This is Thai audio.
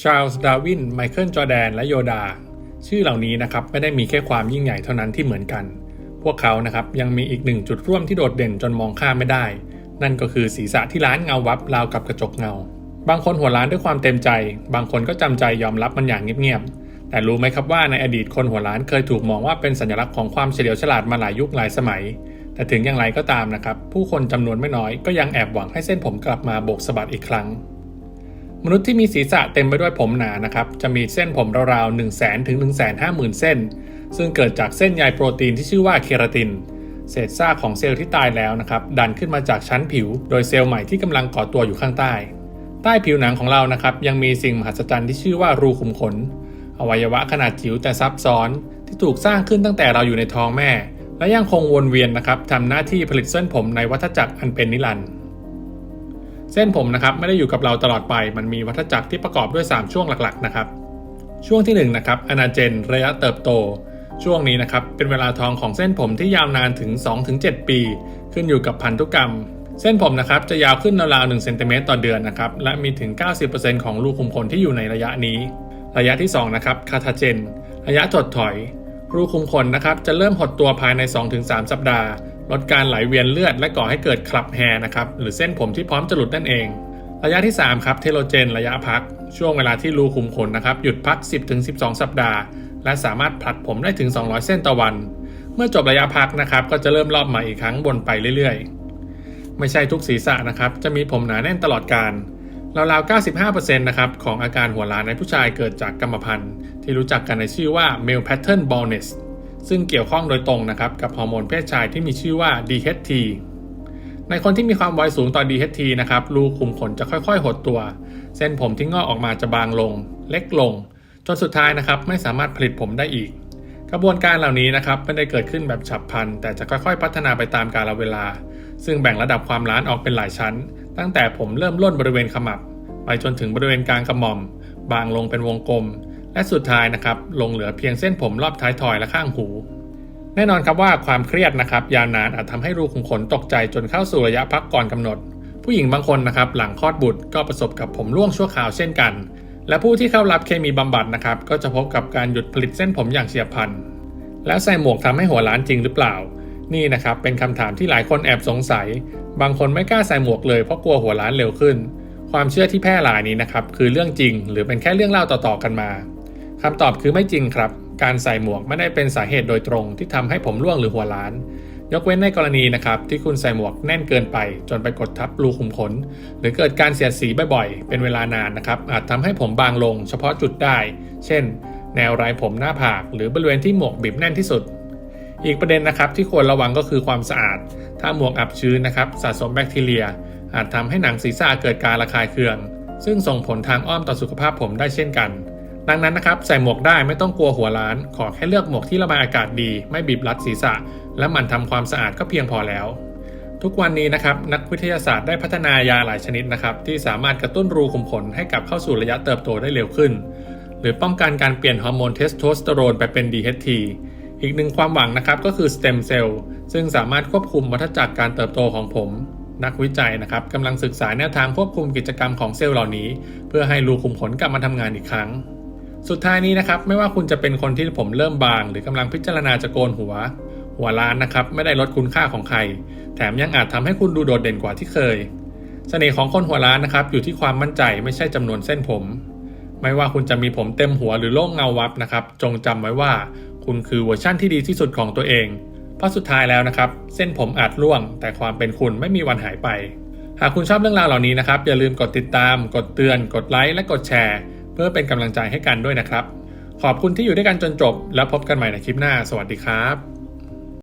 ชาร์ลส์ดาวิน ไมเคิล จอแดน และโยดา ชื่อเหล่านี้นะครับไม่ได้มีแค่ความยิ่งใหญ่เท่านั้นที่เหมือนกัน พวกเขานะครับยังมีอีกหนึ่งจุดร่วมที่โดดเด่นจนมองข้ามไม่ได้ นั่นก็คือศีรษะที่ล้านเงาวับราวกับกระจกเงา บางคนหัวล้านด้วยความเต็มใจ บางคนก็จำใจยอมรับมันอย่างเงียบๆ แต่รู้ไหมครับว่าในอดีตคนหัวล้านเคยถูกมองว่าเป็นสัญลักษณ์ของความเฉลียวฉลาดมาหลายยุคหลายสมัย แต่ถึงอย่างไรก็ตามนะครับผู้คนจำนวนไม่น้อยก็ยังแอบหวังให้เส้นผมกลับมาโบกสะบัดอีกครั้ง มนุษย์ที่มีศีรษะเต็มไปด้วยผมหนานะครับ จะมีเส้นผมราวๆ 1 0 0 0 0 0ถึง1 5 0 0 0 0 เส้น ซึ่งเกิดจากเส้นใยโปรตีนที่ชื่อว่าเคราติน เศษซากของเซลล์ที่ตายแล้วนะครับ ดันขึ้นมาจากชั้นผิว โดยเซลล์ใหม่ที่กำลังก่อตัวอยู่ข้างใต้ ใต้ผิวหนังของเรานะครับ ยังมีสิ่งมหัศจรรย์ที่ชื่อว่ารูขุมขน อวัยวะขนาดจิ๋วแต่ซับซ้อน ที่ถูกสร้างขึ้นตั้งแต่เราอยู่ในท้องแม่ และยังคงวนเวียนนะครับทำหน้าที่ผลิตเส้นผมในวัฏจักรอันเป็นนิรันดร์ เส้นผมนะครับไม่ได้อยู่กับเราตลอดไป มันมีวัฏจักรที่ประกอบด้วย 3 ช่วงหลักๆนะครับ ช่วงที่1นงนะครับอนาเจนระยะเติบโต ช่วงนี้นะครับเป็นเวลาทองของเส้นผมที่ยาวนานถึง 2-7 ปี ขึ้นอยู่กับพันธุกรรม เส้นผมนะครับจะยาวขึ้นราวๆ1เซนติเมตรต่อเดือนนะครับและมีถึง 90%ของรูขุมขนที่อยู่ในระยะนี้ ระยะที่2นะครับคาทาเจน ระยะถดถอย รูขุมขนนะครับจะเริ่มหดตัวภายใน 2-3 สัปดาห์ ลดการไหลเวียนเลือดและก่อให้เกิดคลับแฮร์นะครับหรือเส้นผมที่พร้อมจะหลุดนั่นเอง ระยะที่ 3 ครับเทโลเจน ระยะพัก ช่วงเวลาที่รูขุมขนนะครับหยุดพัก 10-12 สัปดาห์ และสามารถผลัดผมได้ถึง 200 เส้นต่อวัน เมื่อจบระยะพักนะครับก็จะเริ่มรอบใหม่อีกครั้งบนไปเรื่อยๆ ไม่ใช่ทุกศีรษะนะครับจะมีผมหนาแน่นตลอดการราวๆ 95%นะครับของอาการหัวล้านในผู้ชายเกิดจากกรรมพันธุ์ที่รู้จักกันในชื่อว่า male pattern baldness ซึ่งเกี่ยวข้องโดยตรงนะครับกับฮอร์โมนเพศชายที่มีชื่อว่า DHT ในคนที่มีความไวสูงต่อ DHT นะครับรูขุมขนจะค่อยๆ หดตัว เส้นผมที่งอกออกมาจะบางลง เล็กลง จนสุดท้ายนะครับไม่สามารถผลิตผมได้อีก กระบวนการเหล่านี้นะครับไม่ได้เกิดขึ้นแบบฉับพลัน แต่จะค่อยๆ พัฒนาไปตามกาลเวลา ซึ่งแบ่งระดับความล้านออกเป็นหลายชั้น ตั้งแต่ผมเริ่มล่นบริเวณขมับ ไปจนถึงบริเวณกลางกระหม่อม บางลงเป็นวงกลม และสุดท้ายนะครับลงเหลือเพียงเส้นผมรอบท้ายทอยและข้างหู แน่นอนครับว่าความเครียดนะครับยาวนานอาจทำให้รูขุมขนตกใจจนเข้าสู่ระยะพักก่อนกำหนด ผู้หญิงบางคนนะครับหลังคลอดบุตรก็ประสบกับผมร่วงชั่วคราวเช่นกัน และผู้ที่เข้ารับเคมีบำบัดนะครับก็จะพบกับการหยุดผลิตเส้นผมอย่างเฉียบพลัน แล้วใส่หมวกทำให้หัวล้านจริงหรือเปล่า นี่นะครับเป็นคำถามที่หลายคนแอบสงสัย บางคนไม่กล้าใส่หมวกเลยเพราะกลัวหัวล้านเร็วขึ้นความเชื่อที่แพร่หลายนี้นะครับคือเรื่องจริงหรือเป็นแค่เรื่องเล่าต่อๆกันมา คำตอบคือไม่จริงครับ การใส่หมวกไม่ได้เป็นสาเหตุโดยตรงที่ทำให้ผมร่วงหรือหัวล้าน ยกเว้นในกรณีนะครับที่คุณใส่หมวกแน่นเกินไป จนไปกดทับรูขุมขน หรือเกิดการเสียดสีบ่อยๆ เป็นเวลานานนะครับ อาจทำให้ผมบางลงเฉพาะจุดได้ เช่น แนวไรผมหน้าผาก หรือบริเวณที่หมวกบีบแน่นที่สุด อีกประเด็นนะครับที่ควรระวังก็คือความสะอาด ถ้าหมวกอับชื้นนะครับสะสมแบคทีเรีย อาจทำให้หนังศีรษะเกิดการระคายเคือง ซึ่งส่งผลทางอ้อมต่อสุขภาพผมได้เช่นกัน ดังนั้นนะครับใส่หมวกได้ไม่ต้องกลัวหัวล้าน ขอแค่เลือกหมวกที่ระบายอากาศดี ไม่บีบรัดศีรษะ และหมั่นทำความสะอาดก็เพียงพอแล้ว ทุกวันนี้นะครับนักวิทยาศาสตร์ได้พัฒนายาหลายชนิดนะครับที่สามารถกระตุ้นรูขุมขนให้กลับเข้าสู่ระยะเติบโตได้เร็วขึ้น หรือป้องกันการเปลี่ยนฮอร์โมนเทสโทสเตอโรนไปเป็น DHT อีกหนึ่งความหวังนะครับก็คือสเต็มเซลล์ซึ่งสามารถควบคุมวัฏจักรการเติบโตของผม นักวิจัยนะครับกำลังศึกษาแนวทางควบคุมกิจกรรมของเซลล์เหล่านี้ เพื่อให้รูขุมขนกลับมาทำงานอีกครั้ง สุดท้ายนี้นะครับไม่ว่าคุณจะเป็นคนที่ผมเริ่มบาง หรือกำลังพิจารณาจะโกนหัว หัวล้านนะครับไม่ได้ลดคุณค่าของใคร แถมยังอาจทำให้คุณดูโดดเด่นกว่าที่เคย เสน่ห์ของคนหัวล้านนะครับอยู่ที่ความมั่นใจไม่ใช่จำนวนเส้นผม ไม่ว่าคุณจะมีผมเต็มหัวหรือโล่งเงาวับนะครับจงจำไว้ว่า คุณคือเวอร์ชั่นที่ดีที่สุดของตัวเองเพราะสุดท้ายแล้วนะครับเส้นผมอาจร่วง แต่ความเป็นคุณไม่มีวันหายไป หากคุณชอบเรื่องราวเหล่านี้นะครับอย่าลืมกดติดตาม กดเตือน กดไลค์และกดแชร์ เพื่อเป็นกำลังใจให้กันด้วยนะครับ ขอบคุณที่อยู่ด้วยกันจนจบ แล้วพบกันใหม่ในคลิปหน้า สวัสดีครับ